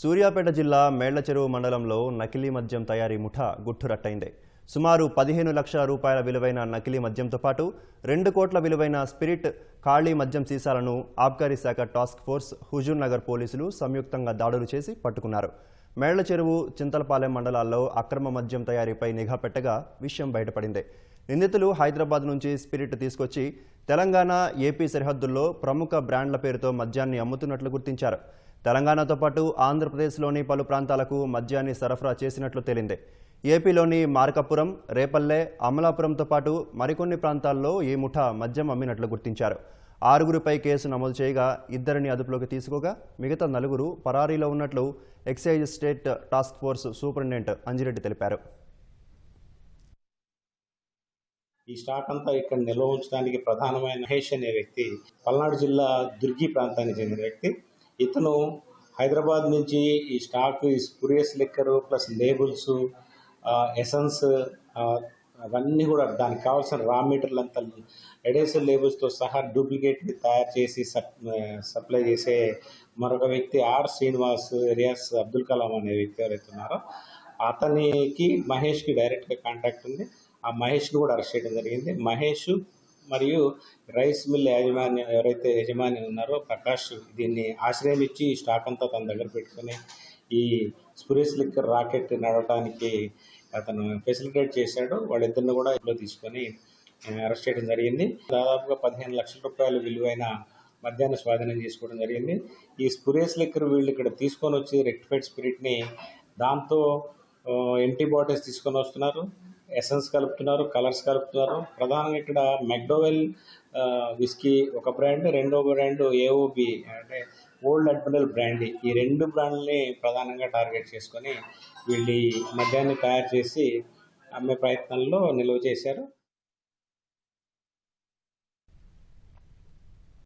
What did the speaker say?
సూర్యాపేట జిల్లా మేళ్ళచెరువు మండలంలో నకిలీ మద్యం తయారీ ముఠ గుట్టురట్టయింది సుమారు పదిహేను లక్షల రూపాయల విలువైన నకిలీ మద్యంతో పాటు రెండు కోట్ల విలువైన స్పిరిట్ ఖాళీ మద్యం సీసాలను ఆబ్కారీ శాఖ టాస్క్ ఫోర్స్ హుజూర్ నగర్ పోలీసులు సంయుక్తంగా దాడులు చేసి పట్టుకున్నారు. మేళ్ళ చెరువు చింతలపాలెం మండలాల్లో అక్రమ మద్యం తయారీపై నిఘా పెట్టగా విషయం బయటపడింది. నిందితులు హైదరాబాద్ నుంచి స్పిరిట్ తీసుకొచ్చి తెలంగాణ ఏపీ సరిహద్దుల్లో ప్రముఖ బ్రాండ్ల పేరుతో మద్యాన్ని అమ్ముతున్నట్లు గుర్తించారు. తెలంగాణతో పాటు ఆంధ్రప్రదేశ్లోని పలు ప్రాంతాలకు మద్యాన్ని సరఫరా చేసినట్లు తేలింది. ఏపీలోని మార్కపురం రేపల్లె అమలాపురంతో పాటు మరికొన్ని ప్రాంతాల్లో ఈ ముఠా మద్యం అమ్మినట్లు గుర్తించారు. ఆరుగురిపై కేసు నమోదు చేయగా ఇద్దరిని అదుపులోకి తీసుకోగా మిగతా నలుగురు పరారీలో ఉన్నట్లు excise state task force superintendent Anjireddy తెలిపారు. ఈ స్టాక్ అంతా ఇక్కడ నిల్వ ఉంచడానికి ప్రధానమైన మహేష్ అనే వ్యక్తి పల్నాడు జిల్లా దుర్గి ప్రాంతానికి చెందిన వ్యక్తి. ఇతను హైదరాబాద్ నుంచి ఈ స్టాక్ ఈ spurious liquor plus labels essence అవన్నీ కూడా దానికి కావాల్సిన రా మెటీరియల్ అంతా ఎడేసివ్ లేబుల్స్తో సహా డూప్లికేట్ తయారు చేసి సప్ సప్లై చేసే మరొక వ్యక్తి ఆర్ శ్రీనివాస్ రియాస్ అబ్దుల్ కలాం అనే వ్యక్తి ఎవరైతే అతనికి మహేష్కి డైరెక్ట్గా కాంటాక్ట్ ఉంది. ఆ మహేష్ని కూడా అరెస్ట్ చేయడం జరిగింది. మహేష్ మరియు రైస్ మిల్ యాజమాన్యం ఎవరైతే యజమాని ఉన్నారో ప్రకాష్ దీన్ని ఆశ్రయం ఇచ్చి స్టాక్ అంతా తన దగ్గర పెట్టుకొని ఈ స్పురిస్ లిక్కర్ రాకెట్ నడవడానికి అతను ఫెసిలిటేట్ చేశాడు. వాళ్ళిద్దరిని కూడా ఇంట్లో తీసుకొని అరెస్ట్ చేయడం జరిగింది. దాదాపుగా పదిహేను లక్షల రూపాయలు విలువైన మధ్యాహ్న స్వాధీనం చేసుకోవడం జరిగింది. ఈ స్పురేస్ లిక్కర్ వీళ్ళు ఇక్కడ తీసుకొని వచ్చి రెక్టిఫైడ్ స్పిరిట్ని దాంతో ఎంటీ బాటిల్స్ తీసుకొని వస్తున్నారు. ఎసెన్స్ కలుపుతున్నారు కలర్స్ కలుపుతున్నారు. ప్రధానంగా ఇక్కడ మెక్డోవెల్ విస్కీ ఒక బ్రాండ్ రెండో బ్రాండ్ ఏఓబి అంటే ఓల్డ్ అడ్మిరల్ బ్రాండ్. ఈ రెండు బ్రాండ్ని ప్రధానంగా టార్గెట్ చేసుకొని వీళ్ళు మద్యాన్ని తయారు చేసి అమ్మే ప్రయత్నంలో నిల్వ చేశారు.